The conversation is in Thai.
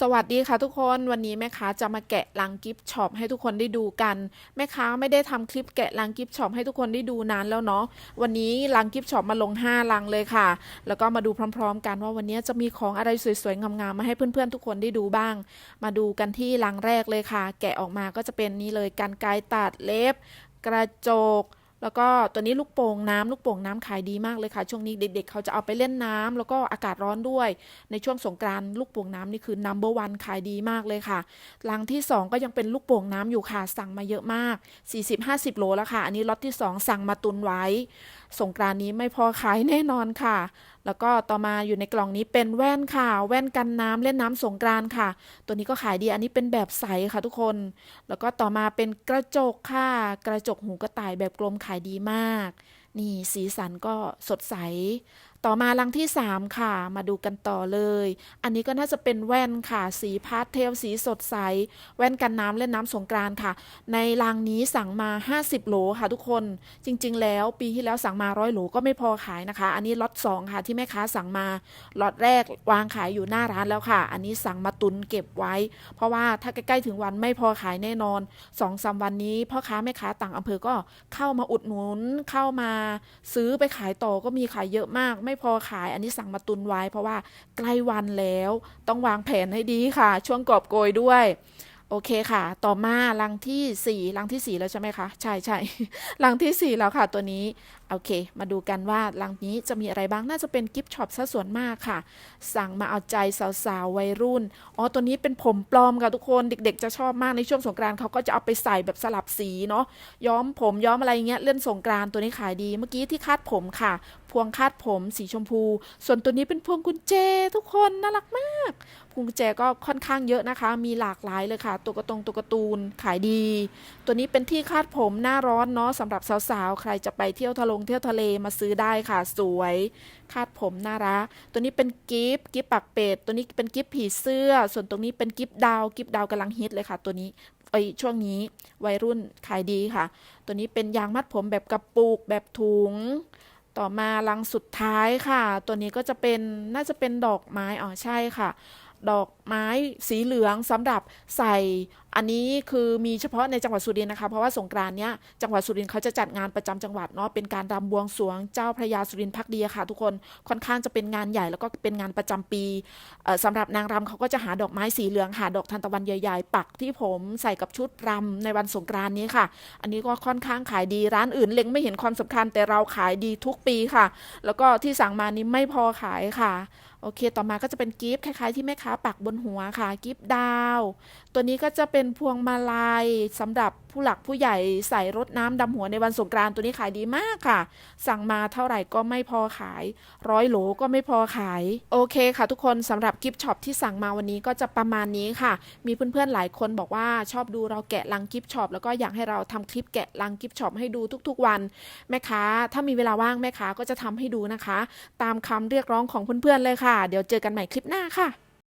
สวัสดีค่ะทุกคนวันนี้แม่ค้าจะมาแกะลังกิฟต์ช็อปให้ทุกคนได้ดูกัน แม่ค้าไม่ได้ทำคลิปแกะลังกิฟต์ช็อปให้ทุกคนได้ดูนานแล้วเนาะวันนี้ลังกิฟต์ช็อปมาลง 5 ลังเลยค่ะ แล้วก็มาดูพร้อม ๆ กันว่าวันนี้จะมีของอะไรสวยๆงามๆมาให้เพื่อนๆทุกคนได้ดูบ้าง มาดูกันที่ลังแรกเลยค่ะ แกะออกมาก็จะเป็นนี่เลยกันไกตัดเล็บ กระจก แล้วก็ตัวนี้ลูกโป่งน้ำลูกโป่งน้ำขายดีมากเลยค่ะ ช่วงนี้เด็กๆ เขาจะเอาไปเล่นน้ำแล้วก็อากาศร้อนด้วย ในช่วงสงกรานลูกโป่งน้ำนี่คือ number one ขายดีมากเลยค่ะลังที่ 2 ก็ยังเป็นลูกโป่งน้ำอยู่ค่ะ สั่งมาเยอะมาก 40-50 โลแล้วค่ะ อันนี้ล็อตที่ 2 สั่งมาตุนไว้ สงกรานนี้ไม่พอขายแน่นอนค่ะ แล้วก็ต่อมาอยู่ในกล่องนี้เป็นแว่นค่ะ แว่นกันน้ำเล่นน้ำสงกรานต์ค่ะ ตัวนี้ก็ขายดีอันนี้เป็นแบบใสค่ะทุกคน แล้วก็ต่อมาเป็นกระจกค่ะ กระจกหูกระต่ายแบบกลมขายดีมาก นี่สีสันก็สดใส ต่อมาลังที่ 3 ค่ะ มาดูกันต่อเลย อันนี้ก็น่าจะเป็นแว่นค่ะ สีพาสเทลสีสดใส แว่นกันน้ำเล่นน้ำสงกรานค่ะ ในลังนี้สั่งมา 50 โหลค่ะทุกคน จริง ๆ แล้วปีที่แล้วสั่งมาร้อยโหลก็ไม่พอขายนะคะ อันนี้ล็อต2ค่ะที่แม่ค้าสั่งมา ล็อตแรกวางขายอยู่หน้าร้านแล้วค่ะ อันนี้สั่งมาตุนเก็บไว้ เพราะว่าถ้าใกล้ๆถึงวันไม่พอขายแน่นอนสองสามวันนี้พ่อค้าแม่ค้าต่างอำเภอก็เข้ามาอุดหนุนเข้ามาซื้อไปขายต่อก็มีขายเยอะมาก ไม่พอขายอันนี้สั่งมาตุนไว้ เพราะว่าใกล้วันแล้วต้องวางแผนให้ดีค่ะ ช่วงกอบโกยด้วยโอเคค่ะ ต่อมาลังที่4ลังที่4แล้วใช่ไหมคะ ใช่ใช่ลังที่4แล้วค่ะตัวนี้โอเค มาดูกันว่าลังนี้จะมีอะไรบ้าง น่าจะเป็นกิฟต์ช็อปซะส่วนมากค่ะ สั่งมาเอาใจสาวๆวัยรุ่น อ๋อ ตัวนี้เป็นผมปลอมค่ะทุกคน เด็กๆ จะชอบมากในช่วงสงกรานต์เขาก็จะเอาไปใส่แบบสลับสีเนาะ ย้อมผมย้อมอะไรเงี้ย เล่นสงกรานต์ตัวนี้ขายดี เมื่อกี้ที่คาดผมค่ะ พวงคาดผมสีชมพู ส่วนตัวนี้เป็นพวงกุญแจทุกคนน่ารักมากพวงกุญแจก็ค่อนข้างเยอะนะคะ มีหลากหลายเลยค่ะ ตัวกระตรงตัวการ์ตูนขายดี ตัวนี้เป็นที่คาดผมหน้าร้อนเนาะสำหรับสาวๆ ใครจะไปเที่ยวทะเลงเที่ยวทะเลมาซื้อได้ค่ะสวย คาดผมน่ารัก ตัวนี้เป็นกิฟต์กิฟต์ปักเป็ด ตัวนี้เป็นกิฟต์ผีเสื้อ ส่วนตรงนี้เป็นกิฟต์ดาว กิฟต์ดาวกำลังฮิตเลยค่ะ ตัวนี้ไอช่วงนี้วัยรุ่นขายดีค่ะ ตัวนี้เป็นยางมัดผมแบบกระปุกแบบถุง ต่อมาลังสุดท้ายค่ะ ตัวนี้ก็จะเป็นน่าจะเป็นดอกไม้ อ๋อใช่ค่ะ ดอกไม้สีเหลืองสำหรับใส่ อันนี้คือมีเฉพาะในจังหวัดสุรินทร์นะคะ เพราะว่าสงกรานเนี้ยจังหวัดสุรินทร์เขาจะจัดงานประจำจังหวัดเนาะเป็นการรำบวงสรวงเจ้าพระยาสุรินทร์พักดีอะค่ะ ทุกคนค่อนข้างจะเป็นงานใหญ่แล้วก็เป็นงานประจำปีเอ่อสำหรับนางรำเขาก็จะหาดอกไม้สีเหลืองหาดอกทานตะวันใหญ่ๆปักที่ผมใส่กับชุดรำในวันสงกรานนี้ค่ะ อันนี้ก็ค่อนข้างขายดีร้านอื่นเล็งไม่เห็นความสำคัญแต่เราขายดีทุกปีค่ะ แล้วก็ที่สั่งมานี้ไม่พอขายค่ะโอเค ต่อมาก็จะเป็นกิฟต์คล้ายๆที่แม่ค้าปักบนหัวค่ะ กิฟต์ดาว ตัวนี้ก็จะเป็นพวงมาลัยสำหรับผู้หลักผู้ใหญ่ใส่รถน้ำดำหัวในวันสงกรานต์ตัวนี้ขายดีมากค่ะ สั่งมาเท่าไหร่ก็ไม่พอขาย ร้อยโหลก็ไม่พอขาย โอเคค่ะทุกคนสำหรับกิฟต์ช็อปที่สั่งมาวันนี้ก็จะประมาณนี้ค่ะ มีเพื่อนๆหลายคนบอกว่าชอบดูเราแกะลังกิฟต์ช็อปแล้วก็อยากให้เราทำคลิปแกะลังกิฟต์ช็อปให้ดูทุกๆวัน แม่ค้าถ้ามีเวลาว่างแม่ค้าก็จะทำให้ดูนะคะ ตามคำเรียกร้องของเพื่อนๆเลยค่ะ เดี๋ยวเจอกันใหม่คลิปหน้าค่ะ